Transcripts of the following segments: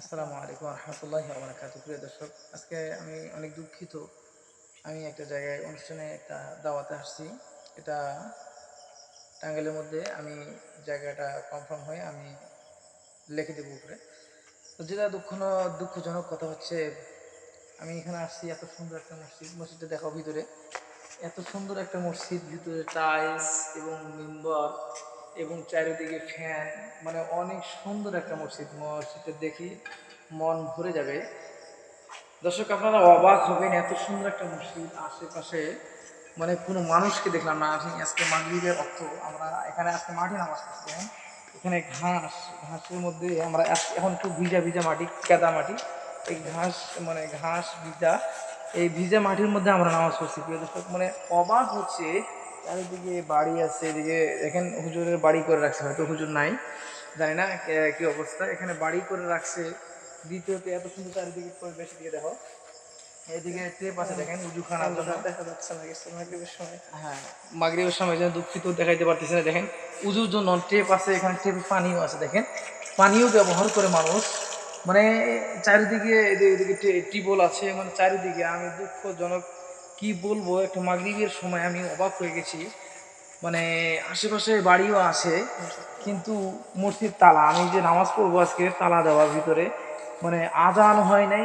আসসালামু আলাইকুম রহমতুল্লাহ বারাকাতু প্রিয় দর্শক, আজকে আমি অনেক দুঃখিত। আমি একটা জায়গায় অনুষ্ঠানে একটা দাওয়াতে আসছি। এটা টাঙ্গাইলের মধ্যে আমি জায়গাটা কনফার্ম হয়ে আমি লিখে দেবো উপরে। তো যেটা দুঃখ দুঃখজনক কথা হচ্ছে, আমি এখানে আসছি, এত সুন্দর একটা মসজিদ, মসজিদটা দেখাও ভিতরে। এত সুন্দর একটা মসজিদ, ভিতরে টাইলস এবং মেম্বার এবং চারিদিকে ফ্যান মানে অনেক সুন্দর একটা মসজিদ। মসজিদটা দেখি মন ভরে যাবে। দর্শক, আপনারা অবাক হবেন, এত সুন্দর একটা মসজিদ আশেপাশে। মানে কোনো মানুষকে দেখলাম না। আমি আজকে মাগরিবের অর্থ আমরা এখানে আজকে মাঠে নামাজ হ্যাঁ এখানে ঘাস, ঘাসের মধ্যে আমরা এখন একটু ভিজা ভিজা মাটি কাদা মাটি। এই ঘাস মানে ঘাস, ভিজা, এই ভিজা মাটির মধ্যে আমরা নামাজ পড়ছি। প্রিয় দর্শক মানে অবাক হচ্ছে চারিদিকে বাড়ি আছে এদিকে দেখেন হুজুরের বাড়ি করে রাখছে হয়তো হুজুর নাই জানি না কি অবস্থা। এখানে বাড়ি করে রাখছে দ্বিতীয়ত এত সুন্দর চারিদিকে পরিবেশ দিকে দেখো এদিকে টেপ আছে দেখেন উজুখানার জন্য দেখা যাচ্ছে না গেছে মাগরিবের সময়। হ্যাঁ মাগরিবের সময় যেন দুঃখিত দেখাইতে পারতেছে না দেখেন উজুর জন্য টেপ আছে এখানে টেপে পানিও আছে দেখেন পানিও ব্যবহার করে মানুষ মানে চারিদিকে এদিকে এদিকে টে- আছে মানে চারিদিকে আমি দুঃখজনক কি বলব একটা মাগরিবের সময় আমি অবাক হয়ে গেছি। মানে আশেপাশে বাড়িও আছে কিন্তু মসজিদ তালা আমি যে নামাজ পড়ব আজকে তালা দেওয়ার ভিতরে মানে আজান হয় নাই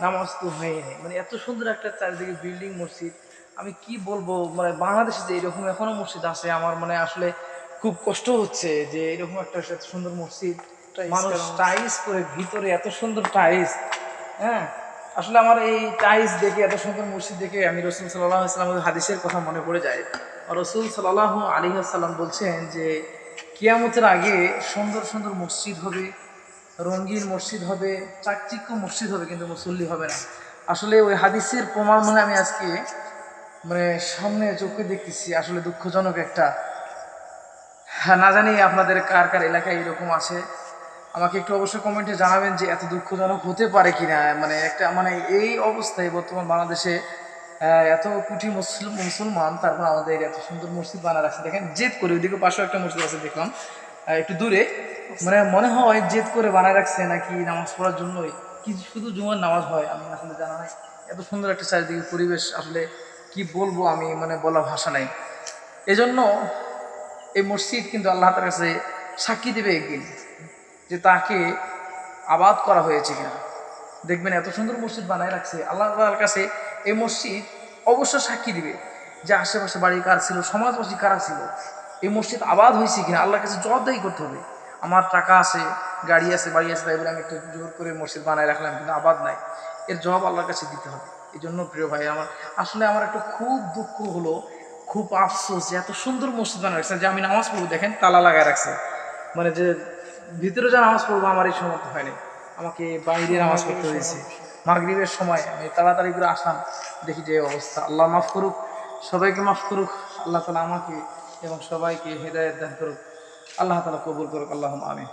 নামাজ তো হয় নাই। মানে এত সুন্দর একটা চারিদিকে বিল্ডিং মসজিদ। আমি কি বলব মানে বাংলাদেশে যে এরকম এখনও মসজিদ আছে আমার মানে আসলে খুব কষ্ট হচ্ছে যে এরকম একটা এত সুন্দর মসজিদ। মানুষ। টাইলস করে ভিতরে এত সুন্দর টাইলস হ্যাঁ? আসলে আমার এই টাইলস দেখে, এত সুন্দর মসজিদ দেখে আমি রসুল সাল্লাহ ইসলামের হাদিসের কথা মনে পড়ে যায়। রসুল সাল্লাহ আলী সাল্লাম বলছেন যে, কিয়ামতের আগে সুন্দর সুন্দর মসজিদ হবে রঙিন মসজিদ হবে, চাকচিক্য মসজিদ হবে, কিন্তু মুসল্লি হবে না। আসলে ওই হাদিসের প্রমাণ মানে আমি আজকে মানে সামনে চোখে দেখতেছি, আসলে দুঃখজনক একটা। হ্যাঁ না জানি আপনাদের কার কার এলাকায় এরকম আছে। আমাকে একটু অবশ্যই কমেন্টে জানাবেন যে এত দুঃখজনক হতে পারে কিনা। মানে একটা মানে এই অবস্থায় বর্তমান বাংলাদেশে এত কোটি মুসলিম, মুসলমান, তারপর আমাদের এত সুন্দর মসজিদ বানা রাখছে। দেখেন, জেদ করে, ওইদিকে পাশেও একটা মসজিদ আছে, দেখলাম। একটু দূরে। মানে মনে হয় জেদ করে বানায় রাখছে নাকি নামাজ পড়ার জন্যই। কি শুধু জুমার নামাজ হয়, আমি আসলে জানা নাই। এত সুন্দর একটা চারিদিকে পরিবেশ, আসলে কি বলব আমি মানে বলা ভাষা নাই। এজন্য এই মসজিদ কিন্তু আল্লাহ তার কাছে সাক্ষী দেবে একদিন। যে তাকে আবাদ করা হয়েছে কিনা। দেখবেন এত সুন্দর মসজিদ বানায় রাখছে, আল্লাহ তাআলার কাছে এই মসজিদ অবশ্য সাক্ষী দিবে যে আশেপাশে বাড়ি কার ছিল, সমাজবাসী কারা ছিল, এই মসজিদ আবাদ হয়েছে কিনা, আল্লাহর কাছে জবাবদাহি করতে হবে। আমার টাকা আছে, গাড়ি আছে, বাড়ি আছে, তাই বলে আমি একটু জোর করে মসজিদ বানায় রাখলাম, কিন্তু আবাদ নাই। এর জবাব আল্লাহর কাছে দিতে হবে। এই জন্য প্রিয় ভাই, আমার আসলে আমার একটা খুব দুঃখ হলো, খুব আফসোস যে এত সুন্দর মসজিদ বানায় রাখছে, যে আমি নামাজ পড়ব, দেখেন তালা লাগায় রাখছে। মানে যে ভিতরে যা নামাজ পড়ব, আমার এই সমর্থ হয়নি আমাকে বাইরে নামাজ পড়তে হয়েছে। মাগরীবের সময় আমি তাড়াতাড়ি করে আসলাম। দেখি যে অবস্থা। আল্লাহ মাফ করুক, সবাইকে মাফ করুক, আল্লাহ তালা আমাকে এবং সবাইকে হেদায়ত দান করুক। আল্লাহ তালা কবুল করুক আল্লাহ আমি